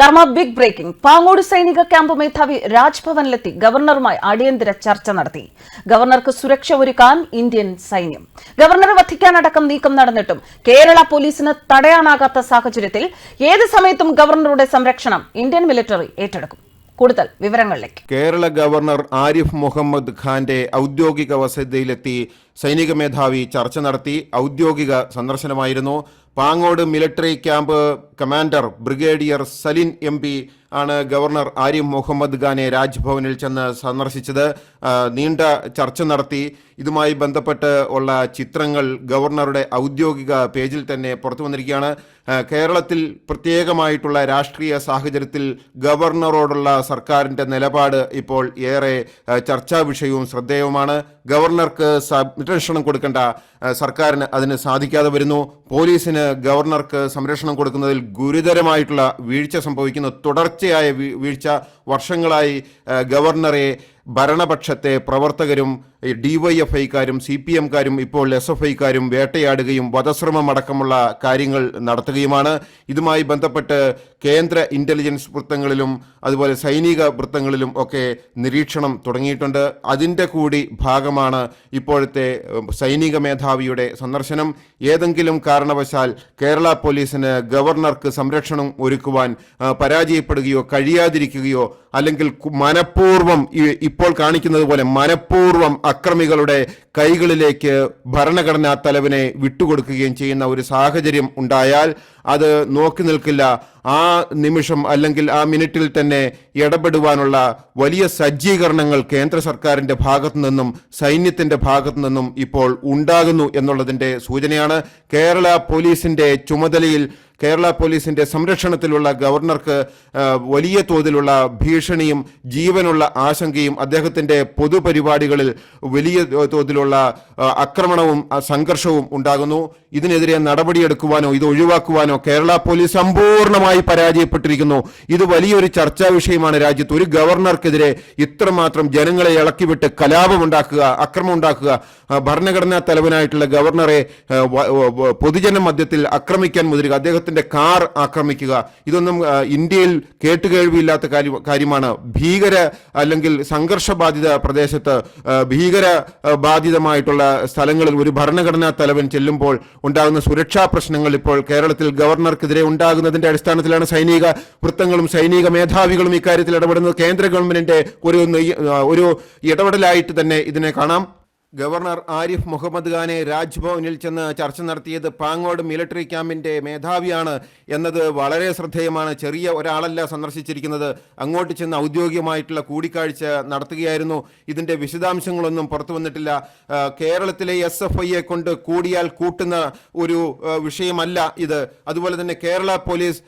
കർമ്മ big breaking. Pangode സൈനിക camp മേധാവി രാജ്ഭവനിലെത്തി. ഗവർണറുമായി അടിയന്തര ചർച്ച നടത്തി. ഗവർണർക്ക് സുരക്ഷ ഒരുക്കാൻ ഇന്ത്യൻ സൈന്യം. ഗവർണറെ വധിക്കാനടക്കം നീക്കം നടന്നിട്ടും കേരള പോലീസിന് തടയാനാകാത്ത സാഹചര്യത്തിൽ ഏത് സമയത്തും ഗവർണറുടെ സംരക്ഷണം ഇന്ത്യൻ മിലിറ്ററി ഏറ്റെടുക്കും. കൂടുതൽ വിവരങ്ങളിലേക്ക്. കേരള ഗവർണർ ആരിഫ് മുഹമ്മദ് ഖാന്റെ ഔദ്യോഗിക വസതിയിലെത്തി സൈനിക മേധാവി ചർച്ച നടത്തി ഔദ്യോഗിക സന്ദർശനമായിരുന്നു. Pangode military camp commander brigadier Salin M P ആണ് ഗവർണർ ആരിഫ് മുഹമ്മദ് ഖാനെ രാജ്ഭവനിൽ ചെന്ന് സന്ദർശിച്ചത്. നീണ്ട ചർച്ച നടത്തി. ഇതുമായി ബന്ധപ്പെട്ട് ഉള്ള ചിത്രങ്ങൾ ഗവർണറുടെ ഔദ്യോഗിക പേജിൽ തന്നെ പുറത്തു വന്നിരിക്കുകയാണ്. കേരളത്തിൽ പ്രത്യേകമായിട്ടുള്ള രാഷ്ട്രീയ സാഹചര്യത്തിൽ ഗവർണറോടുള്ള സർക്കാരിന്റെ നിലപാട് ഇപ്പോൾ ഏറെ ചർച്ചാ വിഷയവും ശ്രദ്ധേയവുമാണ്. ഗവർണർക്ക് സംരക്ഷണം കൊടുക്കേണ്ട സർക്കാരിന് അതിന് സാധിക്കാതെ വരുന്നു. പോലീസിന് ഗവർണർക്ക് സംരക്ഷണം കൊടുക്കുന്നതിൽ ഗുരുതരമായിട്ടുള്ള വീഴ്ച സംഭവിക്കുന്നു. തുടർച്ചയായ വീഴ്ച വർഷങ്ങളായി ഗവർണറെ ഭരണപക്ഷത്തെ പ്രവർത്തകരും ഡിവൈഎഫ്ഐക്കാരും സി പി എംകാരും ഇപ്പോൾ എസ് എഫ് ഐക്കാരും വേട്ടയാടുകയും വധശ്രമം അടക്കമുള്ള കാര്യങ്ങൾ നടത്തുകയുമാണ്. ഇതുമായി ബന്ധപ്പെട്ട് കേന്ദ്ര ഇന്റലിജൻസ് വൃത്തങ്ങളിലും അതുപോലെ സൈനിക വൃത്തങ്ങളിലും ഒക്കെ നിരീക്ഷണം തുടങ്ങിയിട്ടുണ്ട്. അതിന്റെ കൂടി ഭാഗമാണ് ഇപ്പോഴത്തെ സൈനിക മേധാവിയുടെ സന്ദർശനം. ഏതെങ്കിലും കാരണവശാൽ കേരള പോലീസിന് ഗവർണർക്ക് സംരക്ഷണം ഒരുക്കുവാൻ പരാജയപ്പെടുകയോ കഴിയാതിരിക്കുകയോ അല്ലെങ്കിൽ മനഃപൂർവം ഇപ്പോൾ കാണിക്കുന്നത് പോലെ മനഃപൂർവം അക്രമികളുടെ കൈകളിലേക്ക് ഭരണഘടനാ തലവനെ വിട്ടുകൊടുക്കുകയും ചെയ്യുന്ന ഒരു സാഹചര്യം ഉണ്ടായാൽ അത് നോക്കി നിൽക്കില്ല. ആ നിമിഷം അല്ലെങ്കിൽ ആ മിനിറ്റിൽ തന്നെ ഇടപെടുവാനുള്ള വലിയ സജ്ജീകരണങ്ങൾ കേന്ദ്ര സർക്കാരിന്റെ ഭാഗത്തു നിന്നും സൈന്യത്തിന്റെ ഭാഗത്തു നിന്നും ഇപ്പോൾ ഉണ്ടാകുന്നു എന്നുള്ളതിന്റെ സൂചനയാണ്. കേരള പോലീസിന്റെ ചുമതലയിൽ കേരള പോലീസിന്റെ സംരക്ഷണത്തിലുള്ള ഗവർണർക്ക് വലിയ തോതിലുള്ള ഭീഷണിയും ജീവനുള്ള ആശങ്കയും അദ്ദേഹത്തിന്റെ പൊതുപരിപാടികളിൽ വലിയ തോതിലുള്ള ആക്രമണവും സംഘർഷവും ഉണ്ടാകുന്നു. ഇതിനെതിരെ നടപടിയെടുക്കുവാനോ ഇത് ഒഴിവാക്കുവാനോ കേരള പോലീസ് സമ്പൂർണമായി പരാജയപ്പെട്ടിരിക്കുന്നു. ഇത് വലിയൊരു ചർച്ചാ വിഷയമാണ് രാജ്യത്ത്. ഒരു ഗവർണർക്കെതിരെ ഇത്രമാത്രം ജനങ്ങളെ ഇളക്കിവിട്ട് കലാപമുണ്ടാക്കുക അക്രമം ഉണ്ടാക്കുക ആ, ഭരണഘടനാ തലവനായിട്ടുള്ള ഗവർണറെ പൊതുജന മധ്യത്തിൽ ആക്രമിക്കാൻ മുതിരുക അദ്ദേഹത്തിന്റെ കാർ ആക്രമിക്കുക ഇതൊന്നും ഇന്ത്യയിൽ കേട്ടുകേൾവിയില്ലാത്ത കാര്യ- കാര്യമാണ്. ഭീകര അല്ലെങ്കിൽ സംഘർഷബാധിത പ്രദേശത്ത് ഭീകര ബാധിതമായിട്ടുള്ള സ്ഥലങ്ങളിൽ ഒരു ഭരണഘടനാ തലവൻ ചെല്ലുമ്പോൾ ഉണ്ടാകുന്ന സുരക്ഷാ പ്രശ്നങ്ങൾ ഇപ്പോൾ കേരളത്തിൽ ഗവർണർക്കെതിരെ ഉണ്ടാകുന്നതിന്റെ അടിസ്ഥാനത്തിലാണ് സൈനിക വൃത്തങ്ങളും സൈനിക മേധാവികളും ഇക്കാര്യത്തിൽ ഇടപെടുന്നത്. കേന്ദ്ര ഗവൺമെന്റിന്റെ ഒരു ഒരു ഇടപെടലായിട്ട് തന്നെ ഇതിനെ കാണാം. ഗവർണർ ആരിഫ് മുഹമ്മദ് ഖാനെ രാജ്ഭവനിൽ ചെന്ന് ചർച്ച നടത്തിയത് പാങ്ങോട് മിലിറ്ററി ക്യാമ്പിന്റെ മേധാവിയാണ് എന്നത് വളരെ ശ്രദ്ധേയമാണ്. ചെറിയ ഒരാളല്ല സന്ദർശിച്ചിരിക്കുന്നത്. അങ്ങോട്ട് ചെന്ന് ഔദ്യോഗികമായിട്ടുള്ള കൂടിക്കാഴ്ച നടത്തുകയായിരുന്നു. ഇതിന്റെ വിശദാംശങ്ങളൊന്നും പുറത്തു വന്നിട്ടില്ല. കേരളത്തിലെ എസ് എഫ് ഐയെ കൊണ്ട് കൂടിയാൽ കൂട്ടുന്ന ഒരു വിഷയമല്ല ഇത്. അതുപോലെ തന്നെ കേരള പോലീസ്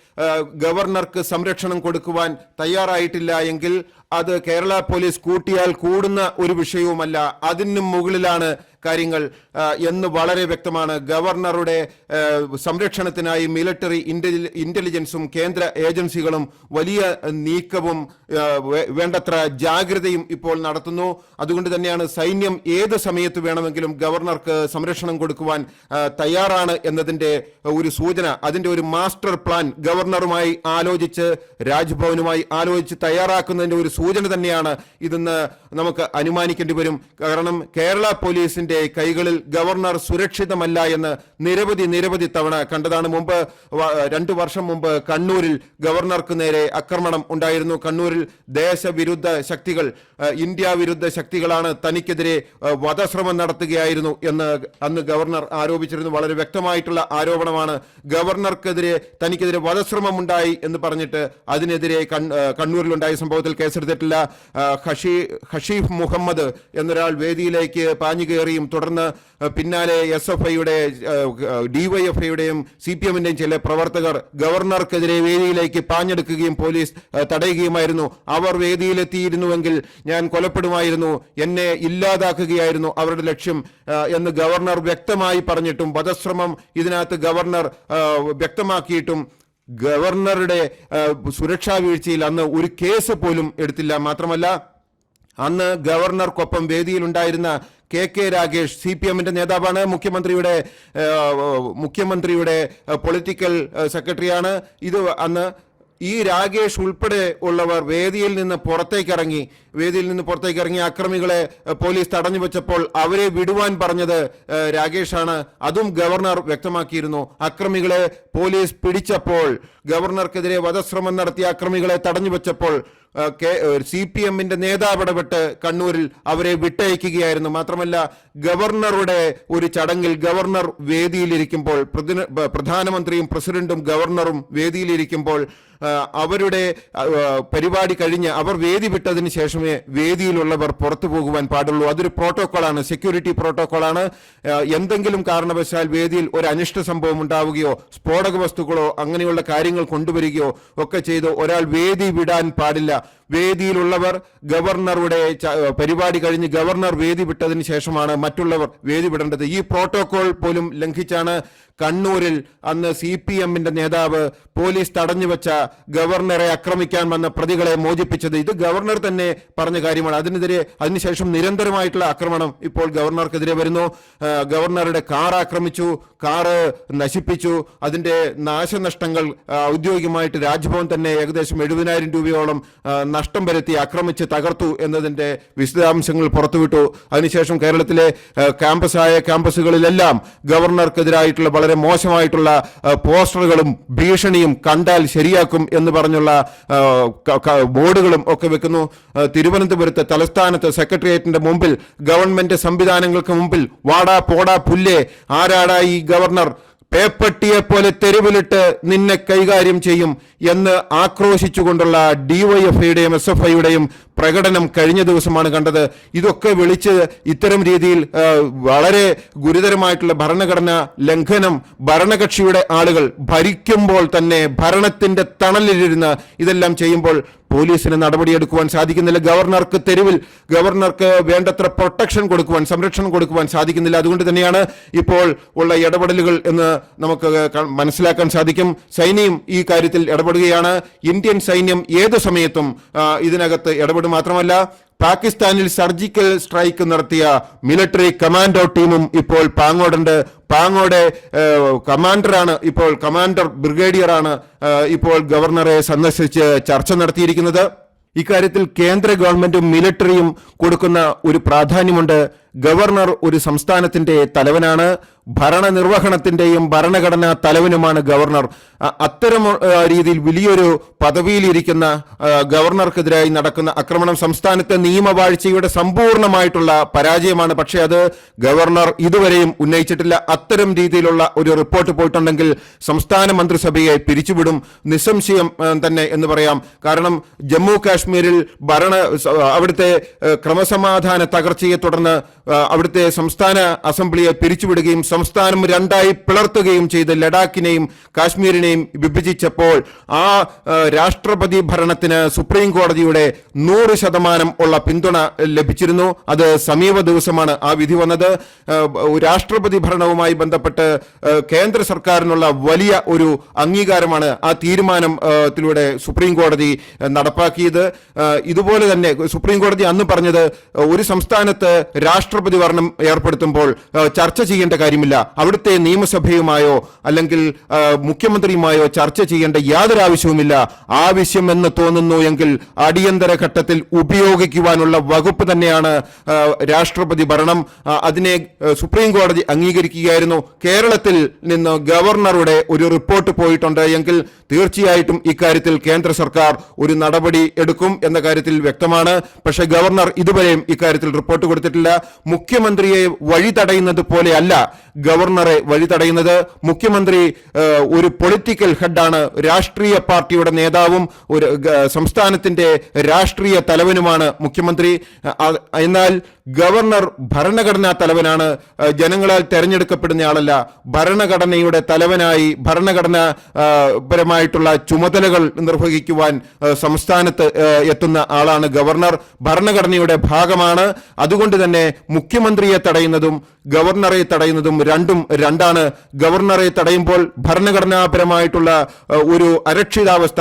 ഗവർണർക്ക് സംരക്ഷണം കൊടുക്കുവാൻ തയ്യാറായിട്ടില്ല എങ്കിൽ അത് കേരള പോലീസ് കൂട്ടിയാൽ കൂടുന്ന ഒരു വിഷയവുമല്ല. അതിനും മുകളിലാണ് കാര്യങ്ങൾ എന്ന് വളരെ വ്യക്തമാണ്. ഗവർണറുടെ സംരക്ഷണത്തിനായി മിലിറ്ററി ഇന്റലി- ഇന്റലിജൻസും കേന്ദ്ര ഏജൻസികളും വലിയ നീക്കവും വേണ്ടത്ര ജാഗ്രതയും ഇപ്പോൾ നടത്തുന്നു. അതുകൊണ്ട് തന്നെയാണ് സൈന്യം ഏത് സമയത്ത് വേണമെങ്കിലും ഗവർണർക്ക് സംരക്ഷണം കൊടുക്കുവാൻ തയ്യാറാണ് എന്നതിന്റെ ഒരു സൂചന. അതിന്റെ ഒരു മാസ്റ്റർ പ്ലാൻ ഗവർണറുമായി ആലോചിച്ച് രാജ്ഭവനുമായി ആലോചിച്ച് തയ്യാറാക്കുന്നതിന്റെ ഒരു സൂചന തന്നെയാണ് ഇതെന്ന് നമുക്ക് അനുമാനിക്കേണ്ടി വരും. കാരണം കേരള പോലീസിന്റെ കൈകളിൽ ഗവർണർ സുരക്ഷിതമല്ല എന്ന് നിരവധി നിരവധി തവണ കണ്ടതാണ്. മുമ്പ് രണ്ടു വർഷം മുമ്പ് കണ്ണൂരിൽ ഗവർണർക്ക് നേരെ ആക്രമണം ഉണ്ടായിരുന്നു. കണ്ണൂരിൽ ദേശവിരുദ്ധ ശക്തികൾ ഇന്ത്യ വിരുദ്ധ ശക്തികളാണ് തനിക്കെതിരെ വധശ്രമം നടത്തുകയായിരുന്നു എന്ന് അന്ന് ഗവർണർ ആരോപിച്ചിരുന്നു. വളരെ വ്യക്തമായിട്ടുള്ള ആരോപണമാണ് ഗവർണർക്കെതിരെ തനിക്കെതിരെ വധശ്രമം ഉണ്ടായി എന്ന് പറഞ്ഞിട്ട് അതിനെതിരെ കണ്ണൂരിലുണ്ടായ സംഭവത്തിൽ കേസെടുത്തിട്ടില്ല. ഹഷീഫ് മുഹമ്മദ് എന്നൊരാൾ വേദിയിലേക്ക് പാഞ്ഞു കയറിയും തുടർന്ന് പിന്നാലെ എസ് എഫ് ഐയുടെ ഡിവൈഎഫ്ഐയുടെയും സി പി എമ്മിന്റെയും ചില പ്രവർത്തകർ ഗവർണർക്കെതിരെ വേദിയിലേക്ക് പാഞ്ഞെടുക്കുകയും പോലീസ് തടയുകയുമായിരുന്നു. അവർ വേദിയിലെത്തിയിരുന്നുവെങ്കിൽ ഞാൻ കൊലപ്പെടുമായിരുന്നു. എന്നെ ഇല്ലാതാക്കുകയായിരുന്നു അവരുടെ ലക്ഷ്യം എന്ന് ഗവർണർ വ്യക്തമായി പറഞ്ഞിട്ടും വധശ്രമം ഇതിനകത്ത് ഗവർണർ വ്യക്തമാക്കിയിട്ടും ഗവർണറുടെ സുരക്ഷാ വീഴ്ചയിൽ അന്ന് ഒരു കേസ് പോലും എടുത്തില്ല. മാത്രമല്ല അന്ന് ഗവർണർക്കൊപ്പം വേദിയിലുണ്ടായിരുന്ന K K Ragesh C P എമ്മിന്റെ നേതാവാണ്. മുഖ്യമന്ത്രിയുടെ മുഖ്യമന്ത്രിയുടെ പൊളിറ്റിക്കൽ സെക്രട്ടറിയാണ്. ഇത് അന്ന് ഈ രാഗേഷ് ഉൾപ്പെടെ ഉള്ളവർ വേദിയിൽ നിന്ന് പുറത്തേക്കിറങ്ങി വേദിയിൽ നിന്ന് പുറത്തേക്ക് ഇറങ്ങി അക്രമികളെ പോലീസ് തടഞ്ഞു വെച്ചപ്പോൾ അവരെ വിടുവാൻ പറഞ്ഞത് രാഗേഷാണ് അതും ഗവർണർ വ്യക്തമാക്കിയിരുന്നു. അക്രമികളെ പോലീസ് പിടിച്ചപ്പോൾ ഗവർണർക്കെതിരെ വധശ്രമം നടത്തിയ അക്രമികളെ തടഞ്ഞു വെച്ചപ്പോൾ സി പി എമ്മിന്റെ നേതാവ് ഇടപെട്ട് കണ്ണൂരിൽ അവരെ വിട്ടയക്കുകയായിരുന്നു. മാത്രമല്ല ഗവർണറുടെ ഒരു ചടങ്ങിൽ ഗവർണർ വേദിയിലിരിക്കുമ്പോൾ പ്രധാനമന്ത്രിയും പ്രസിഡന്റും ഗവർണറും വേദിയിലിരിക്കുമ്പോൾ അവരുടെ പരിപാടി കഴിഞ്ഞ് അവർ വേദി വിട്ടതിന് ശേഷമേ വേദിയിലുള്ളവർ പുറത്തു പോകുവാൻ പാടുള്ളൂ. അതൊരു പ്രോട്ടോക്കോളാണ് സെക്യൂരിറ്റി പ്രോട്ടോക്കോളാണ്. എന്തെങ്കിലും കാരണവശാൽ വേദിയിൽ ഒരു അനിഷ്ട സംഭവം ഉണ്ടാവുകയോ സ്ഫോടക വസ്തുക്കളോ അങ്ങനെയുള്ള കാര്യങ്ങൾ കൊണ്ടുവരികയോ ഒക്കെ ചെയ്ത് ഒരാൾ വേദി വിടാൻ പാടില്ല. 자, വേദിയിലുള്ളവർ ഗവർണറുടെ പരിപാടി കഴിഞ്ഞ് ഗവർണർ വേദി വിട്ടതിന് ശേഷമാണ് മറ്റുള്ളവർ വേദി വിടേണ്ടത്. ഈ പ്രോട്ടോകോൾ പോലും ലംഘിച്ചാണ് കണ്ണൂരിൽ അന്ന് സി പി എമ്മിന്റെ നേതാവ് പോലീസ് തടഞ്ഞുവെച്ച ഗവർണറെ ആക്രമിക്കാൻ വന്ന പ്രതികളെ മോചിപ്പിച്ചത്. ഇത് ഗവർണർ തന്നെ പറഞ്ഞ കാര്യമാണ്. അതിനെതിരെ അതിനുശേഷം നിരന്തരമായിട്ടുള്ള ആക്രമണം ഇപ്പോൾ ഗവർണർക്കെതിരെ വരുന്നു. ഗവർണറുടെ കാർ ആക്രമിച്ചു കാറ് നശിപ്പിച്ചു. അതിന്റെ നാശനഷ്ടങ്ങൾ ഔദ്യോഗികമായിട്ട് രാജ്ഭവൻ തന്നെ ഏകദേശം എഴുപതിനായിരം രൂപയോളം നഷ്ടം വരുത്തി ആക്രമിച്ച് തകർത്തു എന്നതിന്റെ വിശദാംശങ്ങൾ പുറത്തുവിട്ടു. അതിനുശേഷം കേരളത്തിലെ ക്യാമ്പസായ ക്യാമ്പസുകളിലെല്ലാം ഗവർണർക്കെതിരായിട്ടുള്ള വളരെ മോശമായിട്ടുള്ള പോസ്റ്ററുകളും ഭീഷണിയും കണ്ടാൽ ശരിയാക്കും എന്ന് പറഞ്ഞുള്ള ബോർഡുകളും ഒക്കെ വെക്കുന്നു. തിരുവനന്തപുരത്ത് തലസ്ഥാനത്ത് സെക്രട്ടേറിയറ്റിന്റെ മുമ്പിൽ ഗവൺമെന്റ് സംവിധാനങ്ങൾക്ക് മുമ്പിൽ വാടാ പോടാ പുല്ലേ ആരാടാ ഈ ഗവർണർ? പേപ്പട്ടിയെ പോലെ തെരുവിലിട്ട് നിന്നെ കൈകാര്യം ചെയ്യും എന്ന് ആക്രോശിച്ചുകൊണ്ടുള്ള ഡിവൈഎഫ്ഐയുടെയും എസ് എഫ് ഐയുടെയും പ്രകടനം കഴിഞ്ഞ ദിവസമാണ് കണ്ടത്. ഇതൊക്കെ വിളിച്ച് ഇത്തരം രീതിയിൽ വളരെ ഗുരുതരമായിട്ടുള്ള ഭരണഘടന ലംഘനം ഭരണകക്ഷിയുടെ ആളുകൾ ഭരിക്കുമ്പോൾ തന്നെ ഭരണത്തിന്റെ തണലിലിരുന്ന് ഇതെല്ലാം ചെയ്യുമ്പോൾ പോലീസിന് നടപടിയെടുക്കുവാൻ സാധിക്കുന്നില്ല. ഗവർണർക്ക് തെരുവിൽ ഗവർണർക്ക് വേണ്ടത്ര പ്രൊട്ടക്ഷൻ കൊടുക്കുവാൻ സംരക്ഷണം കൊടുക്കുവാൻ സാധിക്കുന്നില്ല. അതുകൊണ്ട് തന്നെയാണ് ഇപ്പോൾ ഉള്ള ഇടപെടലുകൾ എന്ന് നമുക്ക് മനസ്സിലാക്കാൻ സാധിക്കും. സൈന്യം ഈ കാര്യത്തിൽ ഇടപെടുകയാണ്. ഇന്ത്യൻ സൈന്യം ഏത് സമയത്തും ഇതിനകത്ത് ഇടപെടും. മാത്രമല്ല പാകിസ്ഥാനിൽ സർജിക്കൽ സ്ട്രൈക്ക് നടത്തിയ മിലിറ്ററി കമാൻഡോ ടീമും ഇപ്പോൾ പാങ്ങോടുണ്ട്. പാങ്ങോടെ കമാൻഡറാണ് ഇപ്പോൾ കമാൻഡർ ബ്രിഗേഡിയറാണ് ഇപ്പോൾ ഗവർണറെ സന്ദർശിച്ച് ചർച്ച നടത്തിയിരിക്കുന്നത്. ഇക്കാര്യത്തിൽ കേന്ദ്ര ഗവൺമെന്റും മിലിറ്ററിയും കൊടുക്കുന്ന ഒരു പ്രാധാന്യമുണ്ട്. ഗവർണർ ഒരു സംസ്ഥാനത്തിന്റെ തലവനാണ് ഭരണനിർവഹണത്തിന്റെയും ഭരണഘടനാ തലവനുമാണ് ഗവർണർ. അത്തരം രീതിയിൽ വലിയൊരു പദവിയിലിരിക്കുന്ന ഗവർണർക്കെതിരായി നടക്കുന്ന ആക്രമണം സംസ്ഥാനത്തെ നിയമവാഴ്ചയുടെ സമ്പൂർണമായിട്ടുള്ള പരാജയമാണ്. പക്ഷേ അത് ഗവർണർ ഇതുവരെയും ഉന്നയിച്ചിട്ടില്ല. അത്തരം രീതിയിലുള്ള ഒരു റിപ്പോർട്ട് പോയിട്ടുണ്ടെങ്കിൽ സംസ്ഥാന മന്ത്രിസഭയെ പിരിച്ചുവിടും. നിസ്സംശയം തന്നെ എന്ന് പറയാം. കാരണം ജമ്മു കാശ്മീരിൽ ഭരണ അവിടുത്തെ ക്രമസമാധാന തകർച്ചയെ തുടർന്ന് അവിടുത്തെ സംസ്ഥാന അസംബ്ലിയെ പിരിച്ചുവിടുകയും സംസ്ഥാനം രണ്ടായി പിളർത്തുകയും ചെയ്ത് ലഡാക്കിനെയും കാശ്മീരിനെയും വിഭജിച്ചപ്പോൾ ആ രാഷ്ട്രപതി ഭരണത്തിന് സുപ്രീം കോടതിയുടെ നൂറ് ശതമാനം ഉള്ള പിന്തുണ ലഭിച്ചിരുന്നു. അത് സമീപ ദിവസമാണ് ആ വിധി വന്നത്. രാഷ്ട്രപതി ഭരണവുമായി ബന്ധപ്പെട്ട് കേന്ദ്ര സർക്കാരിനുള്ള വലിയ ഒരു അംഗീകാരമാണ് ആ തീരുമാനത്തിലൂടെ സുപ്രീം കോടതി നടപ്പാക്കിയത്. ഇതുപോലെ തന്നെ സുപ്രീം കോടതി അന്ന് പറഞ്ഞത് ഒരു സംസ്ഥാനത്ത് രാഷ്ട്രപതി ഭരണം ഏർപ്പെടുത്തുമ്പോൾ ചർച്ച ചെയ്യേണ്ട കാര്യമില്ല. അവിടുത്തെ നിയമസഭയുമായോ അല്ലെങ്കിൽ മുഖ്യമന്ത്രിയുമായോ ചർച്ച ചെയ്യേണ്ട യാതൊരു ആവശ്യവുമില്ല. ആവശ്യം എന്ന് തോന്നുന്നു എങ്കിൽ അടിയന്തര ഘട്ടത്തിൽ ഉപയോഗിക്കുവാനുള്ള വകുപ്പ് തന്നെയാണ് രാഷ്ട്രപതി ഭരണം. അതിനെ സുപ്രീം കോടതി അംഗീകരിക്കുകയായിരുന്നു. കേരളത്തിൽ നിന്ന് ഗവർണറുടെ ഒരു റിപ്പോർട്ട് പോയിട്ടുണ്ട് എങ്കിൽ തീർച്ചയായിട്ടും ഇക്കാര്യത്തിൽ കേന്ദ്ര സർക്കാർ ഒരു നടപടി എടുക്കും എന്ന കാര്യത്തിൽ വ്യക്തമാണ്. പക്ഷേ ഗവർണർ ഇതുവരെയും ഇക്കാര്യത്തിൽ റിപ്പോർട്ട് കൊടുത്തിട്ടില്ല. മുഖ്യമന്ത്രിയെ വഴി തടയുന്നത് പോലെയല്ല ഗവർണറെ വഴി തടയുന്നത് മുഖ്യമന്ത്രി ഒരു പൊളിറ്റിക്കൽ ഹെഡാണ്. രാഷ്ട്രീയ പാർട്ടിയുടെ നേതാവും ഒരു സംസ്ഥാനത്തിന്റെ രാഷ്ട്രീയ തലവനുമാണ് മുഖ്യമന്ത്രി. എന്നാൽ ഗവർണർ ഭരണഘടനാ തലവനാണ്. ജനങ്ങളാൽ തെരഞ്ഞെടുക്കപ്പെടുന്ന ആളല്ല. ഭരണഘടനയുടെ തലവനായി ഭരണഘടന പരമായിട്ടുള്ള ചുമതലകൾ നിർവഹിക്കുവാൻ സംസ്ഥാനത്ത് എത്തുന്ന ആളാണ് ഗവർണർ. ഭരണഘടനയുടെ ഭാഗമാണ്. അതുകൊണ്ട് തന്നെ മുഖ്യമന്ത്രിയെ തടയുന്നതും ഗവർണറെ തടയുന്നതും രണ്ടും രണ്ടാണ്. ഗവർണറെ തടയുമ്പോൾ ഭരണഘടനാപരമായിട്ടുള്ള ഒരു അരക്ഷിതാവസ്ഥ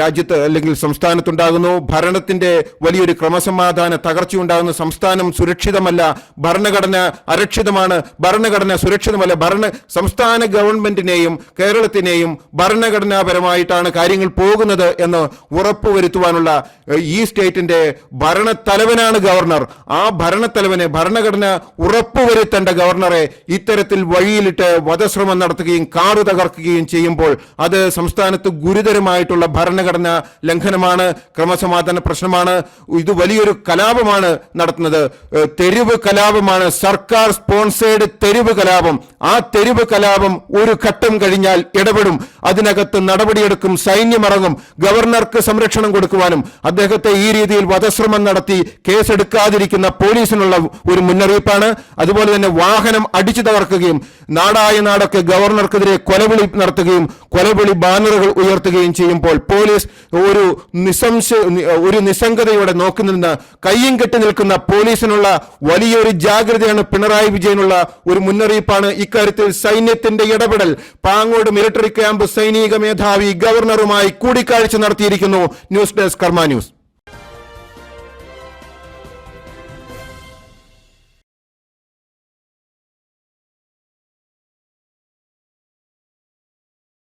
രാജ്യത്ത് അല്ലെങ്കിൽ സംസ്ഥാനത്തുണ്ടാകുന്നു. ഭരണത്തിന്റെ വലിയൊരു ക്രമസമാധാന തകർച്ചയുണ്ടാകുന്നു സംസ്ഥാനം സുരക്ഷിതമല്ല ഭരണഘടന അരക്ഷിതമാണ്. ഭരണഘടന സുരക്ഷിതമല്ല ഭരണ സംസ്ഥാന ഗവൺമെന്റിനെയും കേരളത്തിനെയും ഭരണഘടനാപരമായിട്ടാണ് കാര്യങ്ങൾ പോകുന്നത് എന്ന് ഉറപ്പുവരുത്തുവാനുള്ള ഈ സ്റ്റേറ്റിന്റെ ഭരണത്തലവനാണ് ഗവർണർ. ആ ഭരണത്തലവനെ ഭരണഘടന ഉറപ്പുവരുത്തേണ്ട ഗവർണറെ ഇത്തരത്തിൽ വഴിയിലിട്ട് വധശ്രമം നടത്തുകയും കാറു തകർക്കുകയും ചെയ്യുമ്പോൾ അത് സംസ്ഥാനത്ത് ഗുരുതരമായിട്ടുള്ള ഭരണഘടന ലംഘനമാണ് ക്രമസമാധാന പ്രശ്നമാണ്. ഇത് വലിയൊരു കലാപമാണ് നടത്തുന്നത്. തെരുവ് കലാപമാണ്. സർക്കാർ സ്പോൺസേഡ് തെരുവ് കലാപം. ആ തെരുവ് കലാപം ഒരു ഘട്ടം കഴിഞ്ഞാൽ ഇടപെടും. അതിനകത്ത് നടപടിയെടുക്കും സൈന്യമിറങ്ങും ഗവർണർക്ക് സംരക്ഷണം കൊടുക്കുവാനും അദ്ദേഹത്തെ ഈ രീതിയിൽ വധശ്രമം നടത്തി കേസെടുക്കാതിരിക്കുന്ന പോലീസിനുള്ള ഒരു മുന്നറിയിപ്പാണ്. അതുപോലെ തന്നെ വാഹനം അടിച്ചു തകർക്കുകയും നാടായ നാടൊക്കെ ഗവർണർക്കെതിരെ കൊലവിളി നടത്തുകയും കൊലവിളി ബാനറുകൾ ഉയർത്തുകയും ചെയ്യുമ്പോൾ പോലീസ് ഒരു നിസംശ ഒരു നിസ്സംഗതയോടെ നോക്കി നിന്ന് കയ്യും കെട്ടി നിൽക്കുന്ന പോലീസിനുള്ള വലിയൊരു ജാഗ്രതയാണ് പിണറായി വിജയനുള്ള ഒരു മുന്നറിയിപ്പാണ്. ഇക്കാര്യത്തിൽ സൈന്യത്തിന്റെ ഇടപെടൽ പാങ്ങോട് മിലിറ്ററി ക്യാമ്പ് സൈനിക മേധാവി ഗവർണറുമായി കൂടിക്കാഴ്ച നടത്തിയിരിക്കുന്നു. News desk Karma news.